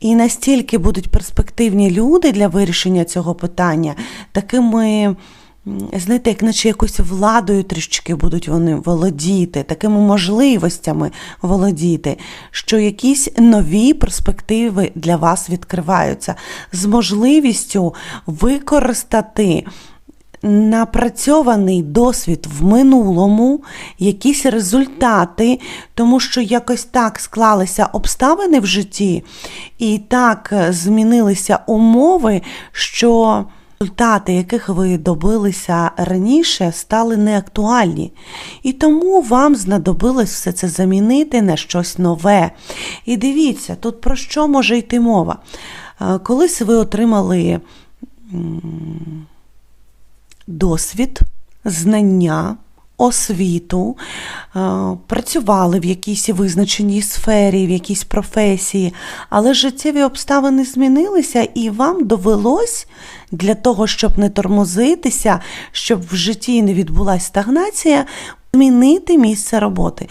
І настільки будуть перспективні люди для вирішення цього питання, такими, знаєте, як наче якоюсь владою трішки будуть вони володіти, такими можливостями володіти, що якісь нові перспективи для вас відкриваються з можливістю використати напрацьований досвід в минулому, якісь результати, тому що якось так склалися обставини в житті, і так е, змінилися умови, що результати, яких ви добилися раніше, стали неактуальні. І тому вам знадобилось все це замінити на щось нове. І дивіться, тут про що може йти мова? Е, Колись ви отримали досвід, знання, освіту, е, працювали в якійсь визначеній сфері, в якійсь професії, але життєві обставини змінилися, і вам довелось для того, щоб не тормозитися, щоб в житті не відбулася стагнація, змінити місце роботи.